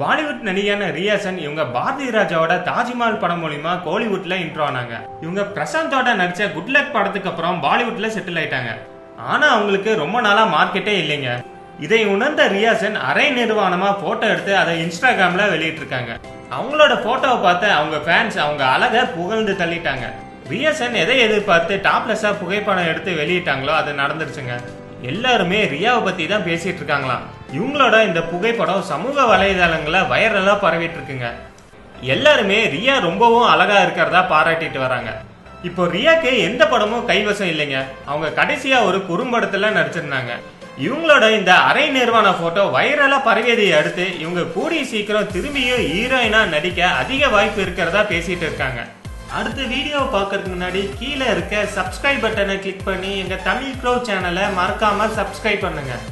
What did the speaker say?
பாலிவுட் நடிகையான ரியாசன் இவங்க பாரதி ராஜாவோட தாஜ்மஹால் படம் மூலியமா கோலிவுட்ல இன்ட்ரோ ஆனாங்க. இவங்க பிரசாந்தோட நடிச்ச குட் லக் படத்துக்கு அப்புறம் பாலிவுட்ல செட்டில் ஆயிட்டாங்க. ஆனா அவங்களுக்கு ரொம்ப நாளா மார்க்கெட்டே இல்லைங்க. இதை உணர்ந்த ரியாசன் அரை நிர்வாணமா போட்டோ எடுத்து அதை இன்ஸ்டாகிராம்ல வெளியிட்டிருக்காங்க. அவங்களோட போட்டோவை பார்த்து அவங்க ஃபேன்ஸ் அவங்க அழக புகழ்ந்து தள்ளிட்டாங்க. ரியாசன் எதை எதிர்பார்த்து டாப்லெஸ்ஸா புகைப்படம் எடுத்து வெளியிட்டாங்களோ அது நடந்துருச்சுங்க. எல்லாருமே ரியாவை பத்தி தான் பேசிட்டு இருக்காங்களாம். இவங்களோட இந்த புகைப்படம் சமூக வலைதளங்களை வைரலா பரவிட்டு இருக்குங்க எல்லாருமே ரியா ரொம்பவும் அழகா இருக்கிறதா பாராட்டிட்டு வராங்க. இப்போ ரியாக்கு எந்த படமும் கைவசம் இல்லைங்க. அவங்க கடைசியா ஒரு குறும்படத்துல நடிச்சிருந்தாங்க. இவங்களோட இந்த அரை நிர்வாண போட்டோ வைரலா பரவியதை அடுத்து இவங்க கூடிய சீக்கிரம் திரும்பியும் ஹீரோயினா நடிக்க அதிக வாய்ப்பு இருக்கிறதா பேசிட்டு இருக்காங்க. அடுத்த வீடியோ பார்க்கறதுக்கு முன்னாடி கீழே இருக்க சப்ஸ்கிரைப் பட்டனை கிளிக் பண்ணி எங்கள் தமிழ் க்ரோ சேனலை மறக்காமல் சப்ஸ்கிரைப் பண்ணுங்கள்